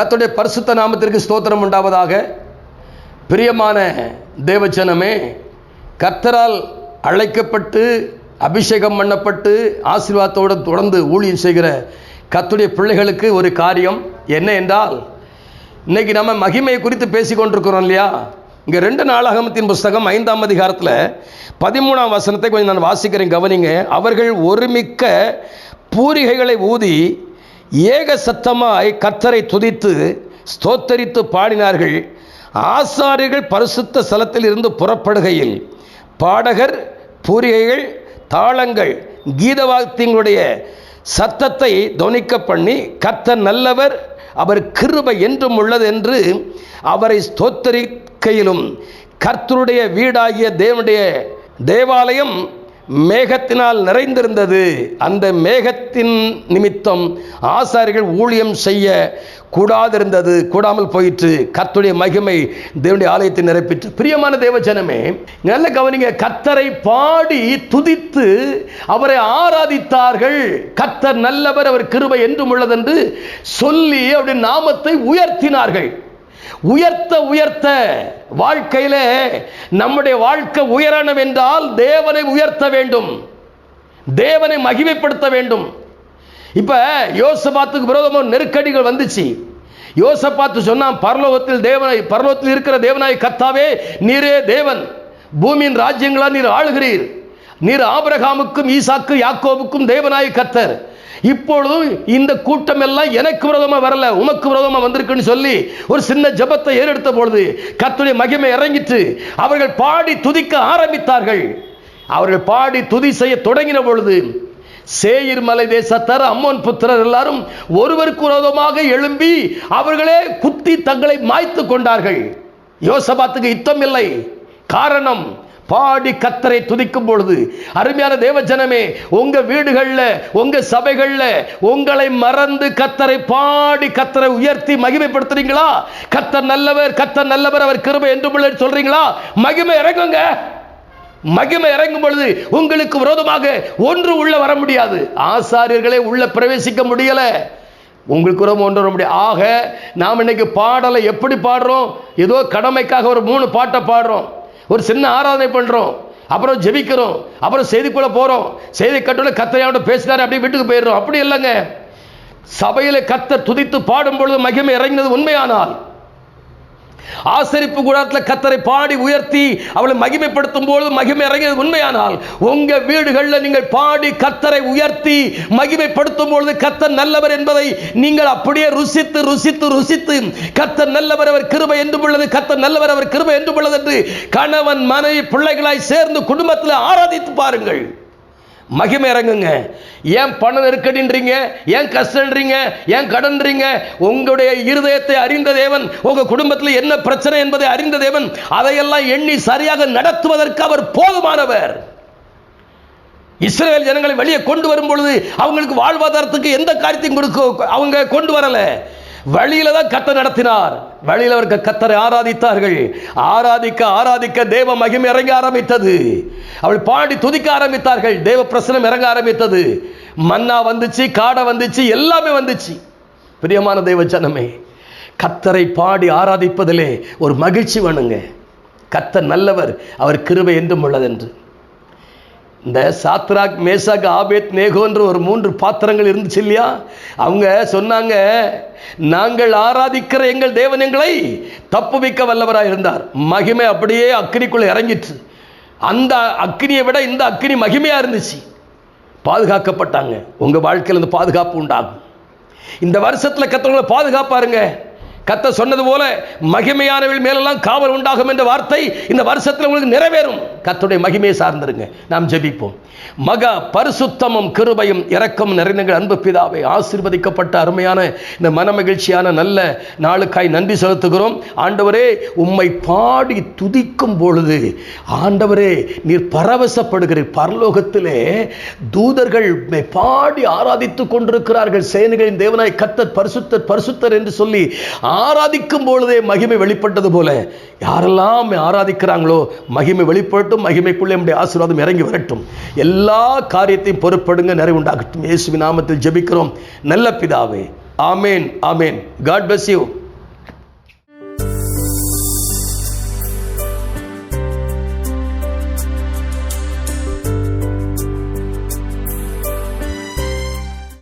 கத்துடைய பரிசுத்த நாமத்திற்கு ஸ்தோத்திரம் உண்டாவதாக. பிரியமான தேவச்சனமே கர்த்தரால் அழைக்கப்பட்டு அபிஷேகம் பண்ணப்பட்டு ஆசீர்வாதத்தோடு தொடர்ந்து ஊழியம் செய்கிற கத்துடைய பிள்ளைகளுக்கு ஒரு காரியம் என்ன என்றால் இன்னைக்கு நம்ம மகிமையை குறித்து பேசி கொண்டிருக்கிறோம் இல்லையா? இங்கே ரெண்டு நாளாகமத்தின் புஸ்தகம் ஐந்தாம் அதிகாரத்தில் பதிமூணாம் வசனத்தை கொஞ்சம் நான் வாசிக்கிறேன் கவனிங்க. அவர்கள் ஒருமிக்க பூரிகைகளை ஊதி ஏக சத்தமாய் கர்த்தரை துதித்து ஸ்தோத்தரித்து பாடினார்கள். ஆசாரியர்கள் பரிசுத்த ஸ்தலத்தில் இருந்து புறப்படுகையில் பாடகர் பூரிகைகள் தாளங்கள் கீதவாத்தியங்களுடைய சத்தத்தை துவனிக்க பண்ணி கர்த்தர் நல்லவர் அவர் கிருபை என்றும் உள்ளது என்று அவரை ஸ்தோத்தரிக்கையிலும் கர்த்தருடைய வீடாகிய தேவனுடைய தேவாலயம் மேகத்தினால் நிறைந்திருந்தது. அந்த மேகத்தின் நிமித்தம் ஆசாரிகள் ஊழியம் செய்ய கூடாதிருந்தது. கூடாமல் போயிற்று. கத்துடைய மகிமை தேவனுடைய ஆலயத்தை நிரப்பிற்று பிரியமான தேவஜனமே நல்ல கவனிங்க. கத்தரை பாடி துதித்து அவரை ஆராதித்தார்கள். கத்தர் நல்லவர் அவர் கிருபை என்றும் உள்ளதென்று சொல்லி அவருடைய நாமத்தை உயர்த்தினார்கள். உயர்த்த உயர்த்த. வாழ்க்கையில நம்முடைய வாழ்க்கை உயரணும் என்றால் தேவனை உயர்த்த வேண்டும். தேவனை மகிமைப்படுத்த வேண்டும். இப்ப யோசபாத்துக்கு விரோதமாக நெருக்கடிகள் வந்துச்சு. யோசபாத்து சொன்னான் பரலோகத்தில் தேவனை பரலோகத்தில் இருக்கிற தேவனாய் கத்தாவே நீரே தேவன். பூமியின் ராஜ்யங்களா நீர் ஆளுகிறீர். நீர் ஆபரகாமுக்கும் ஈசாக்கு யாக்கோவுக்கும் தேவனாய் கத்தர் இப்பொழுதும் இந்த கூட்டம் எல்லாம் எனக்கு விரோதமாக வரல உமக்கு விரோதமாக வந்திருக்குன்னு சொல்லி ஒரு சின்ன ஜபத்தை ஏறெடுத்த பொழுது கத்துடைய மகிமை இறங்கிட்டு அவர்கள் பாடி துதிக்க ஆரம்பித்தார்கள். அவர்கள் பாடி துதி செய்ய தொடங்கின பொழுது சேயிர் மலை தேசத்தார் அம்மோன் புத்திரர் எல்லாரும் ஒருவருக்கு விரோதமாக எழும்பி அவர்களே குத்தி தங்களை மாய்த்து கொண்டார்கள். யோசபாத்துக்கு யுத்தம் இல்லை. காரணம் பாடி கத்தரை துதிக்கும் பொழுது அருமையான தேவஜனமே உங்க வீடுகளில் உங்க சபைகளில் உங்களை மறந்து கத்தரை பாடி கத்தரை உயர்த்தி மகிமைப்படுத்துறீங்களா? கத்தர் நல்லவர் கத்தர் நல்லவர் அவர் கிருபை என்று சொல்றீங்களா? மகிமை இறங்குங்க. மகிமை இறங்கும் பொழுது உங்களுக்கு விரோதமாக ஒன்று உள்ள வர முடியாது. ஆசாரியர்களே உள்ள பிரவேசிக்க முடியல. உங்களுக்கு ரொம்ப ஒன்று வர முடியும் ஆக நாம் இன்னைக்கு பாடலை எப்படி பாடுறோம்? ஏதோ கடமைக்காக ஒரு மூணு பாட்டை பாடுறோம். ஒரு சின்ன ஆராதனை பண்ணுறோம் அப்புறம் ஜெபிக்கிறோம். அப்புறம் செய்திக்குள்ளே போகிறோம் செய்தி கட்டுள்ள கத்தையோட பேசினார் அப்படியே வீட்டுக்கு போயிடுறோம். அப்படி இல்லைங்க. சபையில் கத்த துதித்து பாடும் பொழுது மகிமை இறங்கினது உண்மையானால். ஆசரிப்பு கூடாரத்தில் கத்தரை பாடி உயர்த்தி அவளை மகிமைப்படுத்தும் போது மகிமை இறங்கியது உண்மையானால் உங்க வீடுகளில் நீங்கள் பாடி கத்தரை உயர்த்தி மகிமைப்படுத்தும் பொழுது கத்தர் நல்லவர் என்பதை நீங்கள் அப்படியே ருசித்து ருசித்து ருசித்து கத்தர் நல்லவர் அவர் கிருபை என்று உள்ளது கத்தர் நல்லவர் அவர் கிருபை என்று உள்ளது என்று கணவன் மனைவி பிள்ளைகளாய் சேர்ந்து குடும்பத்தில் ஆராதித்து பாருங்கள். மகிமை இறங்குங்க. ஏன் பண நெருக்கடின்றீங்க? ஏன் கஷ்டன்றீங்க? ஏன் கடன்றீங்க? உங்களுடைய இருதயத்தை அறிந்த தேவன் உங்கள் குடும்பத்தில் என்ன பிரச்சனை என்பதை அறிந்த தேவன் அதையெல்லாம் எண்ணி சரியாக நடத்துவதற்கு அவர் போதுமானவர். இஸ்ரேல் ஜனங்களை வெளியே கொண்டு வரும் பொழுது அவங்களுக்கு வாழ்வாதாரத்துக்கு எந்த காரியத்தையும் கொடுக்க அவங்க கொண்டு வரல. வழியில தான் கத்த நடத்தினார். வழியில் அவர்கள் கத்தரை ஆராதித்தார்கள். ஆராதிக்க ஆராதிக்க தேவ மகிமை இறங்க ஆரம்பித்தது. அவள் பாடி துதிக்க ஆரம்பித்தார்கள். தேவ பிரசனம் இறங்க ஆரம்பித்தது. மன்னா வந்துச்சு காடை வந்துச்சு எல்லாமே வந்துச்சு. பிரியமான தெய்வ ஜனமே கத்தரை பாடி ஆராதிப்பதிலே ஒரு மகிழ்ச்சி வேணுங்க. கத்த நல்லவர் அவர் கிருபை என்றும் உள்ளதென்று. இந்த சாத்ராக் மேசாக் ஆபேத் நேகோன்ற ஒரு மூன்று பாத்திரங்கள் இருந்துச்சு இல்லையா? அவங்க சொன்னாங்க நாங்கள் ஆராதிக்கிற எங்கள் தேவன் எங்களை தப்புவிக்க வல்லவராக இருந்தார் மகிமை அப்படியே அக்கினிக்குள்ள இறங்கிற்று. அந்த அக்னியை விட இந்த அக்னி மகிமையாக இருந்துச்சு. பாதுகாக்கப்பட்டாங்க. உங்கள் வாழ்க்கையில் இந்த பாதுகாப்பு உண்டாகும். இந்த வருஷத்தில் கத்தவங்களை பாதுகாப்பாருங்க. கத்த சொன்னது போல மகிமையானவள் மேலெல்லாம் காவல் உண்டாகும் என்ற வார்த்தை இந்த வருஷத்தில் உங்களுக்கு நிறைவேறும். கத்துடைய மகிமையை சார்ந்திருங்க. நாம் ஜெபிப்போம். மக பரிசுத்தமும் கிருபையும் இரக்கம் நிறைந்தங்கள் அன்பு பிதாவை ஆசீர்வதிக்கப்பட்ட அருமையான இந்த மனமகிழ்ச்சியான நல்ல நாளுக்காய் நன்றி செலுத்துகிறோம். ஆண்டவரே உம்மை பாடி துதிக்கும் பொழுது ஆண்டவரே நீர் பரவசப்படுகிறீர். பரலோகத்திலே தூதர்கள் பாடி ஆராதித்துக் கொண்டிருக்கிறார்கள். சேனைகளின் தேவனாய் கத்தர் பரிசுத்தர் பரிசுத்தர் என்று சொல்லி ஆராதிக்கும் பொழுதே மகிமை வெளிப்பட்டது போல. யாரெல்லாம் ஆராதிக்கிறாங்களோ மகிமை வெளிப்பட்டும் மகிமைக்குள்ளே நம்முடைய ஆசீர்வாதம் இறங்கி வரட்டும். எல்லா எல்லா காரியத்தையும் பொறுப்படுங்க நிறைவுண்டாகட்டும் இயேசுவின் நாமத்தில் ஜெபிக்கிறோம். நல்ல பிதாவே. ஆமேன் ஆமேன். God bless you